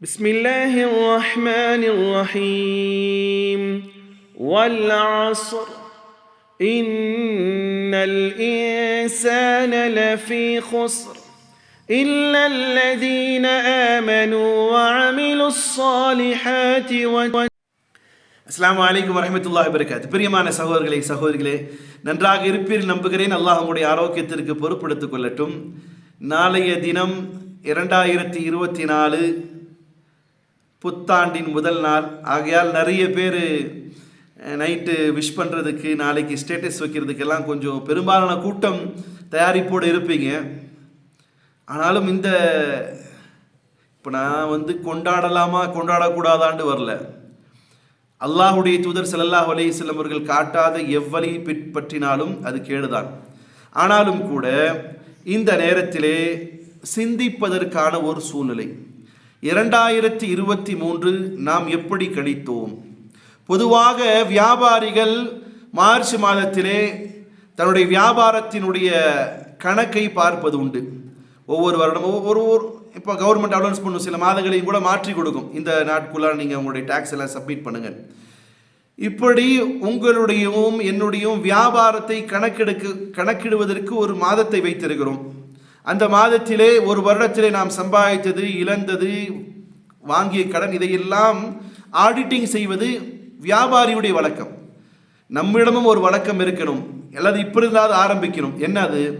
بسم الله الرحمن الرحيم والعصر إن الإنسان لفي خسر إلا الذين آمنوا وعملوا الصالحات و அஸ்ஸலாமு அலைக்கும் வரஹ்மத்துல்லாஹி வரகாத்து பிரியமான சகோதரர்களே சகோதரிகளே நன்றாக இருப்பீர்கள் நம்புகிறேன் அல்லாஹ் உங்களுடைய ஆரோக்கியத்திற்கு பொறுப்படுத்திக் கொள்ளட்டும் நாளைய தினம் இரண்டாயிரத்தி இருபத்தி நாலு புத்தாண்டின் முதல் நாள். ஆகையால் நிறைய பேர் நைட்டு விஷ் பண்ணுறதுக்கு நாளைக்கு ஸ்டேட்டஸ் வைக்கிறதுக்கெல்லாம் கொஞ்சம் பெரும்பாலான கூட்டம் தயாரிப்போடு இருப்பீங்க. ஆனாலும் இந்த இப்போ நான் வந்து கொண்டாடலாமா கொண்டாடக்கூடாதான்னு வரல. அல்லாஹுடைய தூதர் ஸல்லல்லாஹு வலி அவர்கள் காட்டாத எவ்வளி பின்பற்றினாலும் அது கேடுதான். ஆனாலும் கூட இந்த நேரத்திலே சிந்திப்பதற்கான ஒரு சூழ்நிலை. இரண்டாயிரத்தி இருபத்தி மூன்று நாம் எப்படி கழித்தோம் பொதுவாக வியாபாரிகள் மார்ச் மாதத்திலே தன்னுடைய வியாபாரத்தினுடைய கணக்கை பார்ப்பது உண்டு. ஒவ்வொரு வருடமும் ஒவ்வொரு ஒரு இப்போ கவர்மெண்ட் அனௌன்ஸ் பண்ணும் சில மாதங்களையும் கூட மாற்றி கொடுக்கும். இந்த நாட்குள்ளாக நீங்கள் உங்களுடைய டேக்ஸ் எல்லாம் சப்மிட் பண்ணுங்கள். இப்படி உங்களுடையும் என்னுடையும் வியாபாரத்தை கணக்கெடுக்க கணக்கிடுவதற்கு ஒரு மாதத்தை வைத்திருக்கிறோம். அந்த மாதத்திலே ஒரு வருடத்திலே நாம் சம்பாதித்தது இழந்தது வாங்கிய கடன் இதையெல்லாம் ஆடிட்டிங் செய்வது வியாபாரியுடைய வழக்கம். நம்மிடமும் ஒரு வழக்கம் இருக்கணும். அல்லது இப்படி ஆரம்பிக்கணும். என்னது?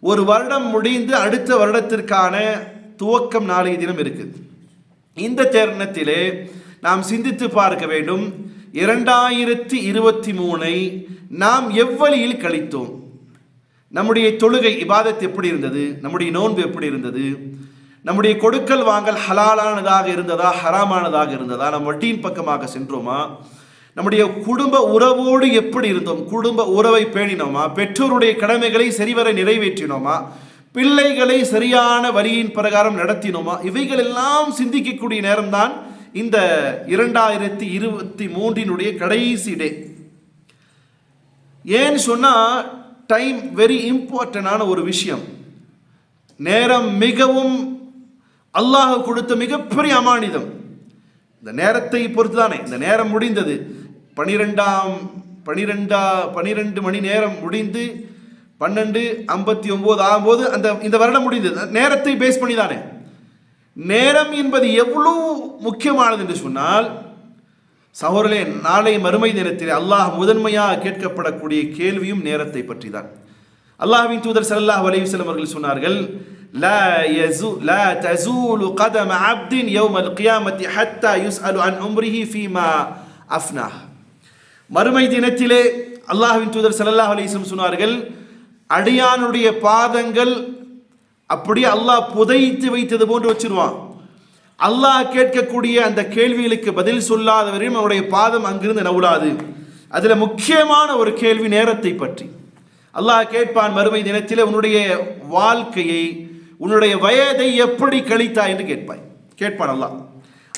ஒரு வருடம் முடிந்து அடுத்த வருடத்திற்கான துவக்கம் நாளைய தினம் இருக்குது. இந்த தருணத்திலே நாம் சிந்தித்து பார்க்க வேண்டும். இரண்டாயிரத்தி இருபத்தி மூணை நாம் எவ்வழியில் கழித்தோம்? நம்முடைய தொழுகை இபாதத் எப்படி இருந்தது? நம்முடைய நோன்பு எப்படி இருந்தது? நம்முடைய கொடுக்கல் வாங்கல் ஹலாலானதாக இருந்ததா? ஹராமானதாக இருந்ததா? நம்ம வட்டியின் பக்கமாக சென்றோமா? நம்முடைய குடும்ப உறவோடு எப்படி இருந்தோம்? குடும்ப உறவை பேணினோமா? பெற்றோருடைய கடமைகளை சரிவர நிறைவேற்றினோமா? பிள்ளைகளை சரியான வரியின் பிரகாரம் நடத்தினோமா? இவைகள் எல்லாம் சிந்திக்கக்கூடிய நேரம்தான் இந்த இரண்டாயிரத்தி இருபத்தி மூன்றினுடைய கடைசி டே. ஏன்னு சொன்னால் டைம் வெரி இம்பார்ட்டண்டான ஒரு விஷயம். நேரம் மிகவும் அல்லாஹ் கொடுத்த மிகப்பெரிய அமானிதம். இந்த நேரத்தை பொறுத்து தானே இந்த நேரம் முடிந்தது. பனிரெண்டாம் பனிரெண்டா பனிரெண்டு மணி நேரம் முடிந்து பன்னெண்டு ஐம்பத்தி ஒம்பது ஆகும்போது அந்த இந்த வருடம் முடிந்தது. நேரத்தை பேஸ் பண்ணி தானே நேரம் என்பது எவ்வளோ முக்கியமானது என்று சொன்னால் சகோதரே நாளை மறுமை நேரத்தில் அல்லாஹ் முதன்மையாக கேட்கப்படக்கூடிய கேள்வியும் நேரத்தை பற்றி தான் அல்லாஹ்வின் தூதர் சல்லாஹ் அலைஹி வஸல்லம் அவர்கள் சொன்னார்கள் لا யஸு لا تزول قدم عبد يوم கியாமத்தி ஹத்தா يسأل அன் عمره ஃபீமா أفناه மறுமை தினத்திலே அல்லாஹ்வின் தூதர் ஸல்லல்லாஹு அலைஹி வஸல்லம் சொன்னார்கள் அடியானுடைய பாதங்கள் அப்படியே அல்லாஹ் புதைத்து வைத்தது போன்று வச்சிருவான். அல்லாஹ் கேட்கக்கூடிய அந்த கேள்விகளுக்கு பதில் சொல்லாதவரையும் அவருடைய பாதம் அங்கிருந்து நவுலாது அதில் முக்கியமான ஒரு கேள்வி நேரத்தை பற்றி. அல்லாஹ் கேட்பான் மறுமை தினத்தில் உன்னுடைய வாழ்க்கையை உன்னுடைய வயதை எப்படி கழித்தா? என்று கேட்பாய். கேட்பான் அல்லாஹ்.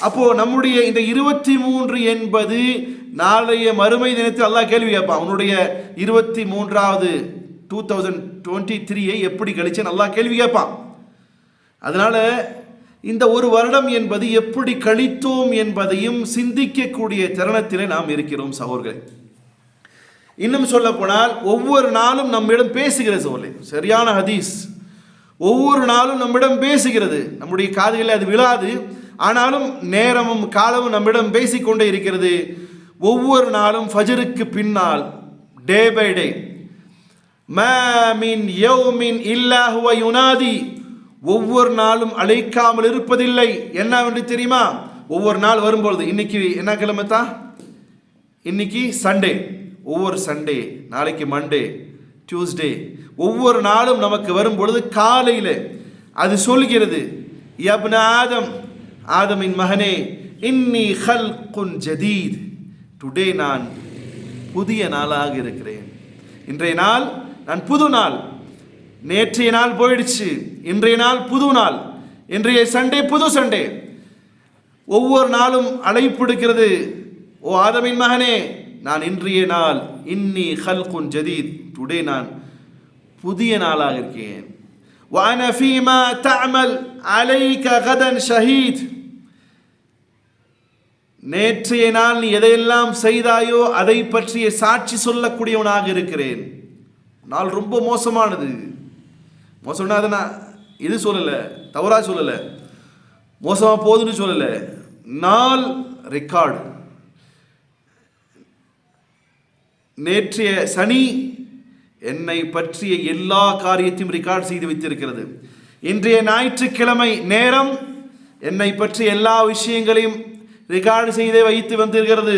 அப்போ நம்முடைய இந்த இருபத்தி மூன்று என்பது நாளைய மறுமை தினத்தில் அல்லாஹ் கேள்வி கேட்பான். உன்னுடைய இருபத்தி மூன்றாவது டூ தௌசண்ட் டுவெண்ட்டி த்ரீயை எப்படி கழிச்சேன் நல்லா கேள்வி கேட்பான். அதனால இந்த ஒரு வருடம் என்பது எப்படி கழித்தோம் என்பதையும் சிந்திக்கக்கூடிய தருணத்திலே நாம் இருக்கிறோம் சகோதரர்களே. இன்னும் சொல்ல போனால் ஒவ்வொரு நாளும் நம்மிடம் பேசுகிற சோலை சரியான ஹதீஸ். ஒவ்வொரு நாளும் நம்மிடம் பேசுகிறது. நம்முடைய காதுகளில் அது விழாது. ஆனாலும் நேரமும் காலமும் நம்மிடம் பேசிக்கொண்டே இருக்கிறது. ஒவ்வொரு நாளும் ஃபஜருக்கு பின்னால் டே பை டே. மின் யௌமின் இல்லா இல்லாஹுவ யுனாதி. ஒவ்வொரு நாளும் அழைக்காமல் இருப்பதில்லை. என்னவென்று தெரியுமா? ஒவ்வொரு நாள் வரும்பொழுது இன்னைக்கு என்ன கிழமை தான் இன்னைக்கு சண்டே ஒவ்வொரு சண்டே நாளைக்கு மண்டே டியூஸ்டே ஒவ்வொரு நாளும் நமக்கு வரும் பொழுது காலையில் அது சொல்கிறது யப்ன ஆதம் ஆதமின் மகனே இன்னி ஹல்குன் ஜதீத். டுடே நான் புதிய நாளாக இருக்கிறேன். இன்றைய நாள் நான் புது நாள். நேற்றைய நாள் போயிடுச்சு இன்றைய நாள் புது நாள் இன்றைய சண்டே புது சண்டே ஒவ்வொரு நாளும் அழைப்பிடுக்கிறது ஓ ஆதமின் மகனே நான் இன்றைய நாள் இன்னி ஹல்குன் ஜதீத் டுடே நான் புதிய நாளாக இருக்கேன் وأنا فيما تعمل عليك غدا شهيد நேற்றைய நாள் நீ எதையெல்லாம் செய்தாயோ அதை பற்றிய சாட்சி சொல்லக்கூடியவனாக இருக்கிறேன் நாள் ரொம்ப மோசமானது மோசம்னா அதை நான் இது சொல்லலை? தவறா சொல்லலை. மோசமாக போகுதுன்னு சொல்லலை. நாள் ரெக்கார்டு நேற்றைய சனி என்னை பற்றிய எல்லா காரியத்தையும் ரெக்கார்ட் செய்து வைத்திருக்கிறது. இன்றைய ஞாயிற்றுக்கிழமை நேரம் என்னை பற்றிய எல்லா விஷயங்களையும் ரெக்கார்டு செய்து வைத்து வந்திருக்கிறது.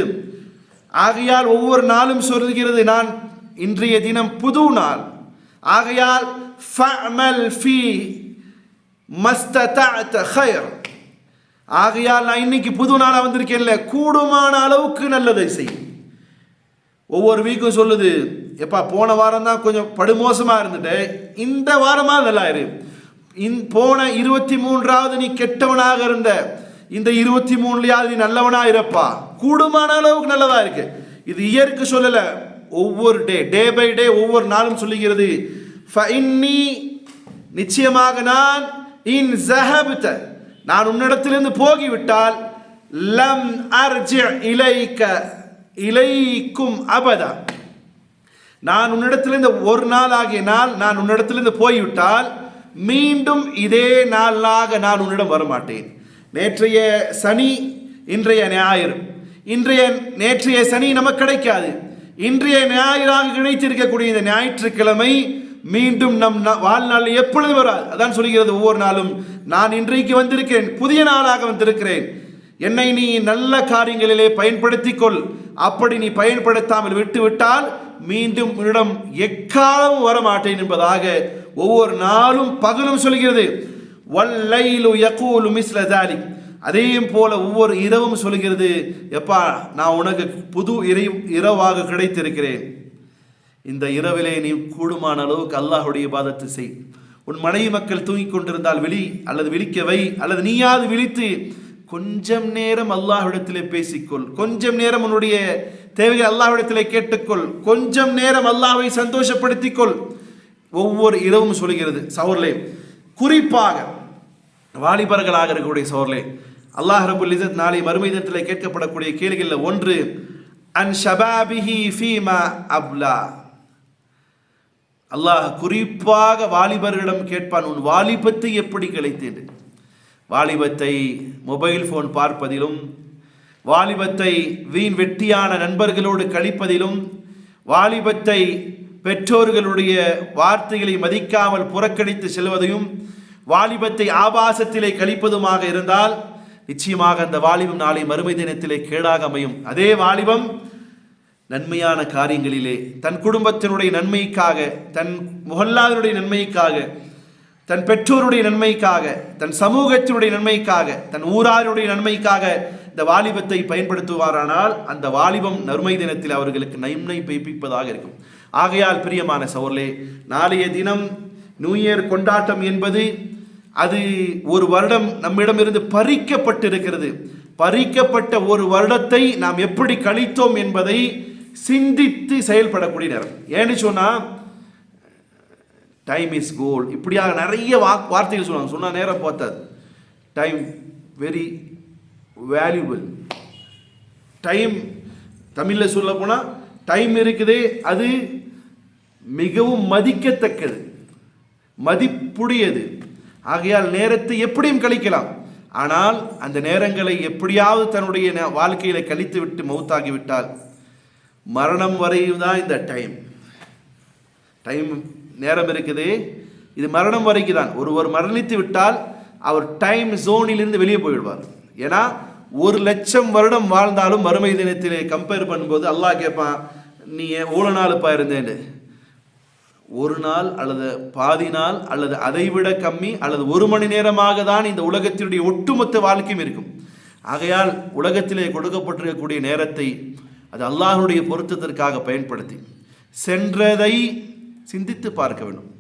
ஆகையால் ஒவ்வொரு நாளும் சொல்கிறது நான் இன்றைய தினம் புது நாள். ஆகையால் ஃபமல் ஃபீ மஸ்தத ஹயர் ஆகையால் நான் இன்னைக்கு புது நாளாக வந்திருக்கேன்ல கூடுமான அளவுக்கு நல்லதை செய். ஒவ்வொரு வீக்கும் சொல்லுது எப்பா போன வாரம் தான் கொஞ்சம் படுமோசமாக இருந்துட்டேன் இந்த வாரமாக நல்லா இரு. இன் போன இருபத்தி மூன்றாவது நீ கெட்டவனாக இருந்த. இந்த இருபத்தி மூணுலையாவது நீ நல்லவனாக இருப்பா. கூடுமான அளவுக்கு நல்லதாக இருக்கு. இது இயற்கை சொல்லலை ஒவ்வொரு டே டே பை டே ஒவ்வொரு நாளும் சொல்லுகிறது ஃபஇன்னி நிச்சயமாக நான் இன் ஜஹபுத நான் உன்னிடத்திலிருந்து போகிவிட்டால் லம் அர்ஜி இலைக்க இலைக்கும் அபதா நான் உன்னிடத்திலிருந்து ஒரு நாள் ஆகிய நாள் நான் உன்னிடத்திலிருந்து போய்விட்டால் மீண்டும் இதே நாளாக நான் உன்னிடம் வரமாட்டேன். நேற்றைய சனி இன்றைய ஞாயிறு. இன்றைய நேற்றைய சனி நமக்கு கிடைக்காது. இன்றைய ஞாயிறாக கிடைத்திருக்கக்கூடிய இந்த ஞாயிற்றுக்கிழமை மீண்டும் நம் ந- வாழ்நாளில் எப்பொழுது வராது? அதான் சொல்கிறது ஒவ்வொரு நாளும் நான் இன்றைக்கு வந்திருக்கிறேன் புதிய நாளாக வந்திருக்கிறேன். என்னை நீ நல்ல காரியங்களிலே பயன்படுத்திக் கொள் அப்படி நீ பயன்படுத்தாமல் விட்டுவிட்டால் மீண்டும் உன்னிடம் எக்காலமும் வரமாட்டேன் என்பதாக ஒவ்வொரு நாளும் பகலும் சொல்கிறது வல்லைலு யகூலு மிஸ்ல போல ஒவ்வொரு இரவும் சொல்கிறது எப்பா நான் உனக்கு புது இறை இரவாக கிடைத்திருக்கிறேன். இந்த இரவிலே நீ கூடுமான அளவுக்கு அல்லாஹுடைய பாதத்தை செய். உன் மனைவி மக்கள் தூங்கிக் கொண்டிருந்தால் விழி அல்லது விழிக்க வை அல்லது நீயாவது விழித்து கொஞ்சம் நேரம் அல்லாஹ்விடத்திலே பேசிக்கொள். கொஞ்சம் நேரம் உன்னுடைய தேவைகள் அல்லாஹ்விடத்திலே கேட்டுக்கொள். கொஞ்சம் நேரம் அல்லாஹ்வை சந்தோஷப்படுத்திக்கொள். ஒவ்வொரு இரவும் சொல்கிறது சவர்லே. குறிப்பாக வாலிபர்களாக இருக்கக்கூடிய சோர்லே அல்லாஹ் ரபுல் இசத் நாளை மறுமை தினத்தில் கேட்கப்படக்கூடிய கேள்விகளில் ஒன்று அன் ஷபாபிஹி ஃபீமா அப்லா? அல்லாஹ் குறிப்பாக வாலிபர்களிடம் கேட்பான் உன் வாலிபத்தை எப்படி கிடைத்தது வாலிபத்தை மொபைல் ஃபோன் பார்ப்பதிலும் வாலிபத்தை வீண் வெட்டியான நண்பர்களோடு கழிப்பதிலும் வாலிபத்தை பெற்றோர்களுடைய வார்த்தைகளை மதிக்காமல் புறக்கணித்து செல்வதையும் வாலிபத்தை ஆபாசத்திலே கழிப்பதுமாக இருந்தால் நிச்சயமாக அந்த வாலிபம் நாளை மறுமை தினத்திலே கேடாக அமையும். அதே வாலிபம் நன்மையான காரியங்களிலே தன் குடும்பத்தினுடைய நன்மைக்காக தன் முகல்லாவினுடைய நன்மைக்காக தன் பெற்றோருடைய நன்மைக்காக தன் சமூகத்தினுடைய நன்மைக்காக தன் ஊராருடைய நன்மைக்காக இந்த வாலிபத்தை பயன்படுத்துவாரானால் அந்த வாலிபம் நறுமை தினத்தில் அவர்களுக்கு நன்மை பெய்ப்பிப்பதாக இருக்கும். ஆகையால் பிரியமான சோர்லே நாளைய தினம் நியூ இயர் கொண்டாட்டம் என்பது அது ஒரு வருடம் நம்மிடமிருந்து பறிக்கப்பட்டிருக்கிறது. பறிக்கப்பட்ட ஒரு வருடத்தை நாம் எப்படி கழித்தோம் என்பதை சிந்தித்து செயல்படக்கூடிய நேரம். ஏன்னு சொன்னால் டைம் இஸ் கோல் இப்படியாக நிறைய வா வார்த்தைகள் சொல்லுவாங்க. சொன்னால் நேரம் பார்த்தாது டைம் வெரி வேல்யூபிள் டைம் தமிழில் சொல்ல போனால் டைம் இருக்குதே அது மிகவும் மதிக்கத்தக்கது. மதிப்புடையது. ஆகையால் நேரத்தை எப்படியும் கழிக்கலாம். ஆனால் அந்த நேரங்களை எப்படியாவது தன்னுடைய வாழ்க்கையில் கழித்து விட்டு மௌத்தாகிவிட்டால் மரணம் வரையும் தான் இந்த டைம் டைம் நேரம் இருக்குது. இது மரணம் வரைக்கும் தான். ஒருவர் மரணித்து விட்டால் அவர் டைம் ஜோனிலிருந்து வெளியே போயிடுவார். ஏன்னா ஒரு லட்சம் வருடம் வாழ்ந்தாலும் மறுமை தினத்திலே கம்பேர் பண்ணும்போது அல்லாஹ் கேட்பான் நீ ஏன் நாளுப்பா இருந்தேன்னு? ஒரு நாள் அல்லது பாதி நாள் அல்லது அதைவிட கம்மி அல்லது ஒரு மணி நேரமாக தான் இந்த உலகத்தினுடைய ஒட்டுமொத்த வாழ்க்கையும் இருக்கும். ஆகையால் உலகத்திலே கொடுக்கப்பட்டிருக்கக்கூடிய நேரத்தை அது அல்லாஹனுடைய பொருத்தத்திற்காக பயன்படுத்தி சென்றதை சிந்தித்து பார்க்க வேண்டும்.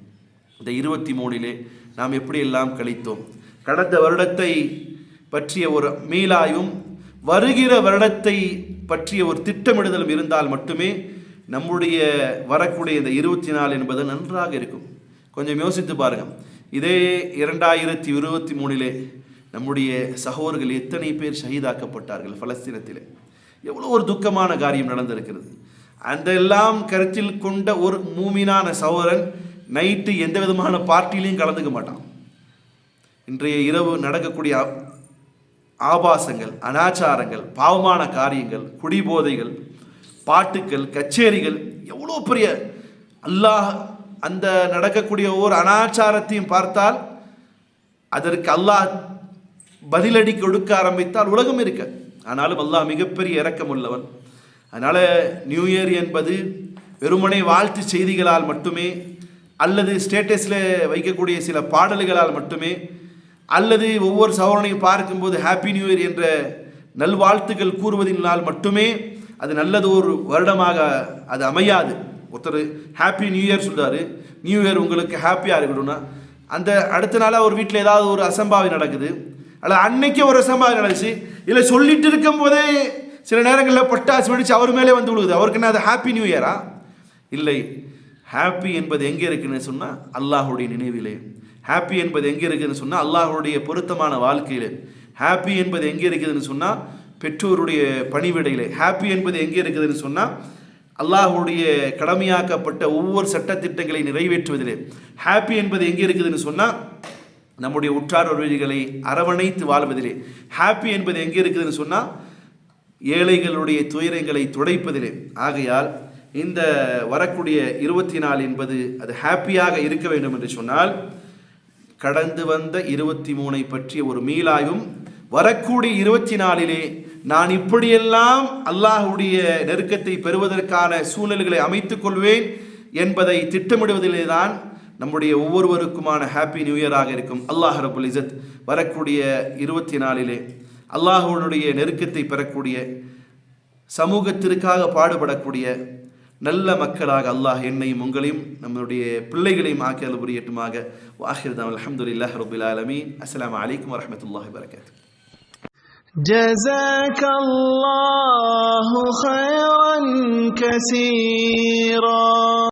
இந்த இருபத்தி மூணிலே நாம் எப்படியெல்லாம் கழித்தோம்? கடந்த வருடத்தை பற்றிய ஒரு மீளாயும் வருகிற வருடத்தை பற்றிய ஒரு திட்டமிடுதலும் இருந்தால் மட்டுமே நம்முடைய வரக்கூடிய இந்த இருபத்தி நாலு என்பது நன்றாக இருக்கும். கொஞ்சம் யோசித்து பாருங்க. இதே இரண்டாயிரத்தி இருபத்தி மூணிலே நம்முடைய சகோதரர்கள் எத்தனை பேர் ஷஹீதாக்கப்பட்டார்கள் பலஸ்தீனத்திலே? எவ்வளோ ஒரு துக்கமான காரியம் நடந்திருக்கிறது. அந்த எல்லாம் கருத்தில் கொண்ட ஒரு மூமினான சகோதரன் நைட்டு எந்த விதமான பார்ட்டிலையும் கலந்துக்க மாட்டான். இன்றைய இரவு நடக்கக்கூடிய ஆபாசங்கள் அனாச்சாரங்கள் பாவமான காரியங்கள் குடிபோதைகள் பாட்டுக்கள் கச்சேரிகள் எவ்வளோ பெரிய அல்லாஹ் அந்த நடக்கக்கூடிய ஒவ்வொரு அனாச்சாரத்தையும் பார்த்தால் அதற்கு அல்லாஹ் பதிலடி கொடுக்க ஆரம்பித்தால் உலகம் இருக்க. ஆனாலும் அல்லாஹ் மிகப்பெரிய இறக்கம் உள்ளவன் அதனால் நியூ இயர் என்பது வெறுமனை வாழ்த்து செய்திகளால் மட்டுமே அல்லது ஸ்டேட்டஸில் வைக்கக்கூடிய சில பாடல்களால் மட்டுமே அல்லது ஒவ்வொரு சகோதரனையும் பார்க்கும்போது ஹாப்பி நியூ இயர் என்ற நல்வாழ்த்துக்கள் கூறுவதனால் மட்டுமே அது நல்லது ஒரு வருடமாக அது அமையாது. ஒருத்தர் ஹாப்பி நியூ இயர் சொல்கிறாரு நியூ இயர் உங்களுக்கு ஹாப்பியாக இருக்கணும்னா அந்த அடுத்த நாளாக ஒரு வீட்டில் ஏதாவது ஒரு அசம்பாவி நடக்குது அல்ல அன்னைக்கே ஒரு அசம்பாவி நடந்துச்சு இல்லை சொல்லிட்டு இருக்கும்போதே சில நேரங்களில் பட்டாசு வெடிச்சு அவர் மேலே வந்து விழுகுது. அவருக்கு என்ன அது ஹாப்பி நியூ இயரா இல்லை. ஹாப்பி என்பது எங்கே இருக்குன்னு சொன்னால் அல்லாஹுடைய நினைவிலே. ஹாப்பி என்பது எங்கே இருக்குதுன்னு சொன்னால் அல்லாஹுடைய பொருத்தமான வாழ்க்கையிலே. ஹாப்பி என்பது எங்கே இருக்குதுன்னு சொன்னால் பெற்றோருடைய பணிவிடையிலே. ஹாப்பி என்பது எங்கே இருக்குதுன்னு சொன்னால் அல்லாஹுடைய கடமையாக்கப்பட்ட ஒவ்வொரு சட்டத்திட்டங்களை நிறைவேற்றுவதிலே. ஹாப்பி என்பது எங்கே இருக்குதுன்னு சொன்னால் நம்முடைய உற்றார் உறவிகளை அரவணைத்து வாழ்வதிலே. ஹாப்பி என்பது எங்கே இருக்குதுன்னு சொன்னால் ஏழைகளுடைய துயரங்களை துடைப்பதிலே. ஆகையால் இந்த வரக்கூடிய இருபத்தி நாலு என்பது அது ஹாப்பியாக இருக்க வேண்டும் என்று சொன்னால் கடந்து வந்த இருபத்தி மூனை பற்றிய ஒரு மீளாயும் வரக்கூடிய இருபத்தி நாலிலே நான் இப்படியெல்லாம் அல்லாஹ்வுடைய நெருக்கத்தை பெறுவதற்கான சூழ்நிலைகளை அமைத்துக் கொள்வேன் என்பதை திட்டமிடுவதிலே தான் நம்முடைய ஒவ்வொருவருக்குமான ஹாப்பி நியூ இயராக இருக்கும் அல்லாஹ் ரபுல் இசத் வரக்கூடிய இருபத்தி நாலிலே அல்லாஹ்வுடைய நெருக்கத்தை பெறக்கூடிய சமூகத்திற்காக பாடுபடக்கூடிய நல்ல மக்களாக அல்லாஹ் என்னையும் உங்களையும் நம்முடைய பிள்ளைகளையும் ஆக்கியல் புரியட்டுமாக வாஹிர்தான் அலமதுல்லாஹ் ரபுல் ஆலமீன் அஸ்ஸலாமு அலைக்கும் வரஹ்மத்துல்லாஹி வரகாத்துஹு جزاك الله خيرا كثيرا